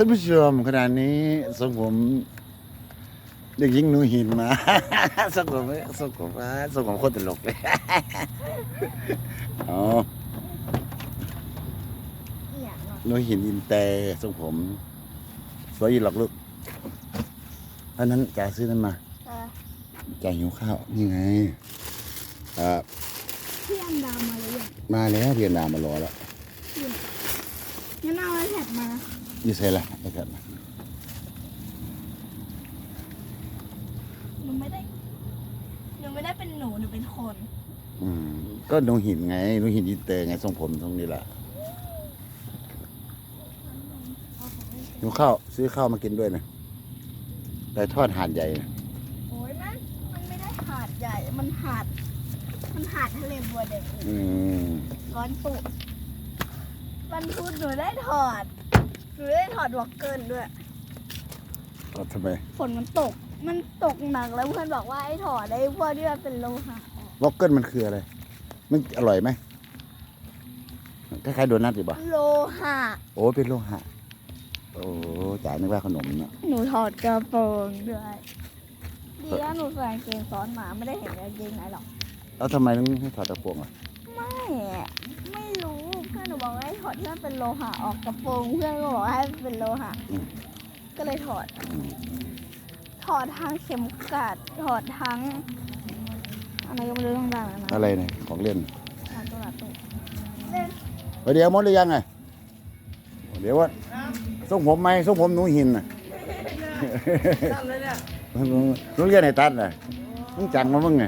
ท่านผู้ชมขณะนี้ทรงผมเด็กหญิงหนูหินมาทรงผมทรงผมอ่าทรงผมโคตรตลกเลยอ๋อเอียงเนาะหนูหินอินเตอร์ทรงผมสวยอีหรอกลูกเพราะนั้นจ่าซื้อนั้นมาเออจ่าหิวข้าวนี่ไงอ่าพี่อันดาวมาเลยยังมาแล้วเรียนนามารอแล้ว งั้นเอาไอแพดมายี่เซละไอ้ครับหนูไม่ได้หนูไม่ได้เป็นหนูหนูเป็นคนอืมก็หนูหินไงหนูหินอินเตอร์ไงทรงผมทรงนี้แหละหนูข้าวซื้อข้าวมากินด้วยนะไก่ทอดหาดใหญ่นะโอ้ยมันมันไม่ได้หาดใหญ่ มันหาด มันหาดทะเลบัวแดงอืมร้อนปุ วันพุธหนูได้ถอด หนูได้ถอดวอลเกิลด้วยก็ทำไมฝนมันตก มันตกหนักแล้วเพื่อนบอกว่าให้ถอดได้พวกที่มันเป็นโลหะออกวอกเกิลมันคืออะไร มันอร่อยไหมคล้ายๆโดนัทหรือเปล่าโลหะ โอ้เป็นโลหะ โอ้จ่ายนึกว่าขนมเนี่ยหนูถอดกระโปรงด้วย ดีแล้วหนูใส่กางเกงซ้อนมาไม่ได้เห็นกางเกงไหนหรอก แล้วทำไมต้องให้ถอดกระโปรงอะ ไม่อะไม่รู้เพื่อนหนูบ อกว่าให้ถอดที่มันเป็นโลหะออกกระโปรงเพื่อนก็บอกให้เป็นโลหะ อืม ก็เลยถอดอืมถอดทั้งเข็มกัด ถอดทั้งอะไรก็ไม่รู้ต่างๆนะอะไรเนี่ยของเล่นถอดตัวละตัวเล่นเดี๋ยวหมดหรือยังไงเดี๋ยวว่าทรงผมไหมทรงผมหนูหินน่ะตั้งเลยเนี่ยหนูเรียนไหนตัดน่ะมึงจังมามึงไง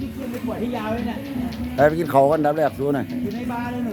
ที่ขึ้นไปปวดที่ยาวเลยเนี่ยไปไปกินข้าวกันดับแรกสู้หน่อยอยู่ในบาร์เลยหนู